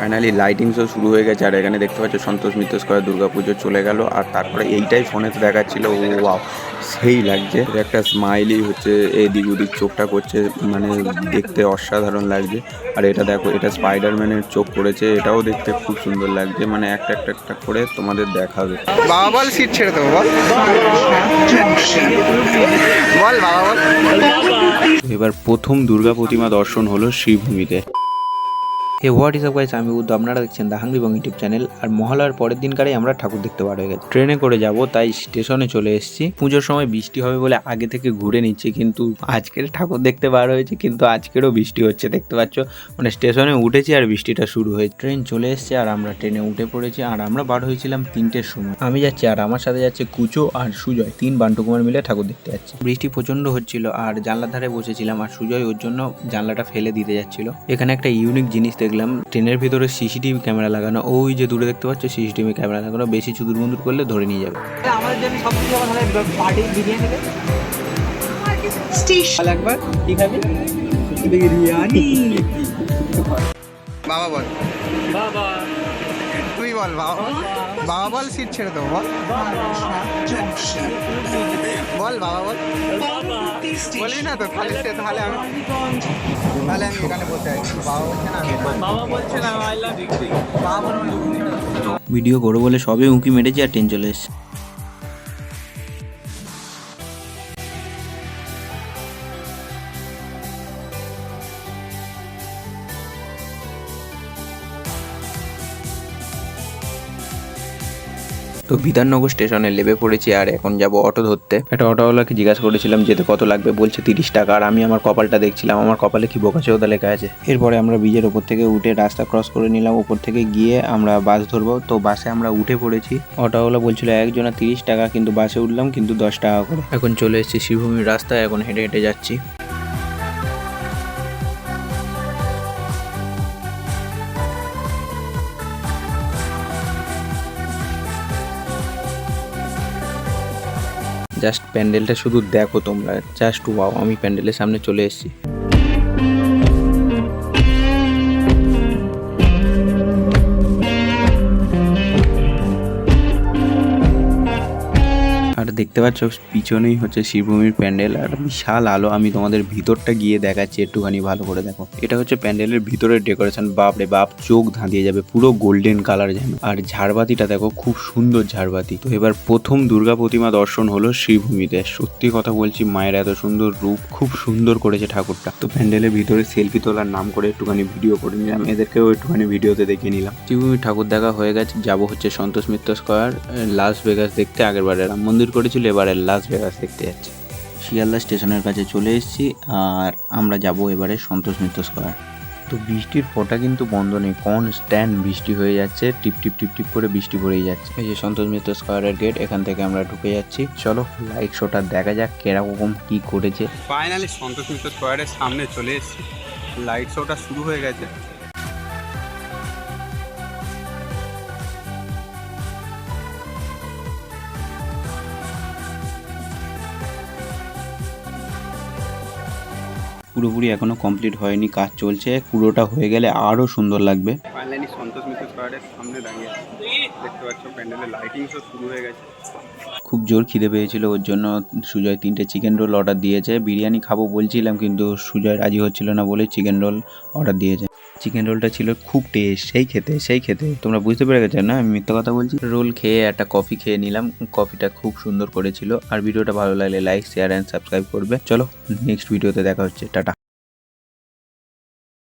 Finally lighting show শুরু হয়ে গেছে আর এখানে দেখতে পাচ্ছ সন্তোষ মিত্র স্কোয়ার দুর্গা পুজো চলে গেল আর তারপরে এইটাই ফোনেতে দেখাচ্ছিল ও ওয়াও সেই লাগছে। একটা স্মাইলি হচ্ছে এদিক ওদিক চোখটা করছে মানে দেখতে অসাধারণ লাগছে। আর এটা দেখো এটা স্পাইডারম্যানের চোখ করেছে এটাও দেখতে খুব সুন্দর লাগছে মানে একটা একটা একটা করে তোমাদের দেখাবে। বাবা বল সিট ছেড়ে দেবো বল। বল বাবা বল। এবার প্রথম দুর্গা প্রতিমা দর্শন হলো শ্রীভূমিতে হে হোয়াট ইস গাইস? আমি উদ্দ আপনারা দেখছেন the hungry Bong YouTube channel. আর মহালয়ার পরের দিনকারেই আমরা ঠাকুর দেখতে বার হয়ে গেছি। ট্রেনে করে যাব, তাই স্টেশনে চলে এসেছি। পুজোর সময় বৃষ্টি হবে বলে আগে থেকে ঘুরে নিচ্ছি, কিন্তু আজকের ঠাকুর দেখতে বার হয়েছে, কিন্তু আজকেরও বৃষ্টি হচ্ছে, দেখতে পাচ্ছ? মানে স্টেশনে উঠেছি আর বৃষ্টিটা শুরু হয়েছে। ট্রেন চলে এসেছে আর আমরা ট্রেনে উঠে পড়েছি, আর আমরা বার হয়েছিলাম তিনটের সময়। আমি যাচ্ছি আর আমার সাথে যাচ্ছে কুচো আর সুজয়। তিন বান্টু কুমার মিলে ঠাকুর দেখতে যাচ্ছি। বৃষ্টি প্রচণ্ড হচ্ছিল আর জানলার ধারে বসেছিলাম, আর সুজয় ওর জন্য জানলাটা ফেলে দিতে যাচ্ছিল। এখানে একটা ইউনিক জিনিস দেখলাম ট্রেনের ভিতরে সিসিটিভি ক্যামেরা লাগানো ওই যে দূরে দেখতে পাচ্ছ সিসিটিভি ক্যামেরা লাগানো বেশি চুদুর মুদুর করলে ধরে নিয়ে যাবে। আমাদের জন্য সব কিছু পার্টি বিরিয়ানি একবার কি খাবি? বিরিয়ানি। বাবা। বল বাবা। তুই বল বাবা বল। বাবা বল সিট ছেড়ে দেবো বল। বল বাবা বল। বলি না তো খালি সে তাহলে আমি তাহলে আমি এখানে বসে আছি। বাবা বলছে না বাবা বলছে না আই লাভ ইউ বাবা ভিডিও করো বলে সবে উঁকি মেরেছি আর ট্রেন চলে এসছে। তো বিধাননগর স্টেশনে লেবে পড়েছি আর এখন যাব অটো ধরতে। একটা অটোওয়ালাকে জিজ্ঞাসা করেছিলাম যেতে কত লাগবে? বলছে তিরিশ টাকা। আর আমি আমার কপালটা দেখছিলাম। আমার কপালে কি বোকাচোদা লেখা আছে। এরপরে আমরা ব্রিজের ওপর থেকে উঠে রাস্তা ক্রস করে নিলাম। ওপর থেকে গিয়ে আমরা বাস ধরবো। তো বাসে আমরা উঠে পড়েছি। অটোওয়ালা বলছিল, একজনা তিরিশ টাকা, কিন্তু বাসে উঠলাম, কিন্তু দশ টাকা করে। এখন চলে এসেছি শিবভূমির রাস্তায়। এখন হেঁটে হেঁটে যাচ্ছি। জাস্ট প্যান্ডেলটা শুধু দেখো তোমরা। জাস্ট ওয়াও আমি প্যান্ডেলের সামনে চলে এসেছি। দেখতে পাচ্ছ, পিছনেই হচ্ছে শিবভূমির প্যান্ডেল আর বিশাল আলো। আমি তোমাদের ভিতরটা গিয়ে দেখাচ্ছি একটুখানি ভালো করে, দেখো। এটা হচ্ছে প্যান্ডেলের ভিতরের ডেকোরেশন। বাপ রে বাপ, চোখ ধাঁধিয়ে যাবে, পুরো গোল্ডেন কালার যেন। আর ঝাড়বাতিটা দেখো, খুব সুন্দর ঝাড়বাতি। তো এবার প্রথম দুর্গা প্রতিমা দর্শন হলো শ্রীভূমিতে সত্যি কথা বলছি, মায়ের এত সুন্দর রূপ, খুব সুন্দর করেছে ঠাকুরটা। তো প্যান্ডেলের ভিতরে সেলফি তোলার নাম করে একটুখানি ভিডিও করে নিলাম। এদেরকেও একটুখানি ভিডিওতে দেখে নিলাম। শ্রীভূমি ঠাকুর দেখা হয়ে গেছে, যাব হচ্ছে Santosh Mitra square Las Vegas দেখতে আগের বারে রাম মন্দির করেছিল এবারে লাস ভেগাস দেখতে যাচ্ছি। শিয়ালদা স্টেশনের কাছে চলে এসেছি আর আমরা যাব এবারে সন্তোষ মিত্র স্কোয়ার। তো বৃষ্টির ফোঁটা কিন্তু বন্ধ নেই কনস্ট্যান্ট বৃষ্টি হয়ে যাচ্ছে টিপ টিপ টিপ টিপ করে বৃষ্টি পড়েই যাচ্ছে। এই যে সন্তোষ মিত্র স্কোয়ারের গেট এখান থেকে আমরা ঢুকে যাচ্ছি। চলো লাইট শোটা দেখা যাক কেরকম কি করেছে। ফাইনালি সন্তোষ মিত্র স্কোয়ারের সামনে চলে এসেছি। লাইট শোটা শুরু হয়ে গেছে। পুরোপুরি এখনও কমপ্লিট হয়নি, কাজ চলছে, পুরোটা হয়ে গেলে আরও সুন্দর লাগবে ফাইনালি সন্তোষ মিত্র স্কোয়ারের সামনে দাঁড়িয়ে। দেখতে পাচ্ছ, প্যান্ডেলের লাইটিং শো শুরু হয়ে গেছে খুব জোর খিদে পেয়েছিল, ওর জন্য সুজয় তিনটে চিকেন রোল অর্ডার দিয়েছে। বিরিয়ানি খাব বলছিলাম, কিন্তু সুজয় রাজি হচ্ছিল না বলে চিকেন রোল অর্ডার দিয়েছে। চিকেন রোলটা ছিল খুব টেস্ট সেই খেতে সেই খেতে। তোমরা বুঝতে পেরে গেছো না? আমি মিথ্যা কথা বলছি? রোল খেয়ে একটা কফি খেয়ে নিলাম। কফিটা খুব সুন্দর করেছিল। আর ভিডিওটা ভালো লাগলে লাইক শেয়ার অ্যান্ড সাবস্ক্রাইব করবে। চলো নেক্সট ভিডিওতে দেখা হচ্ছে। টাটা।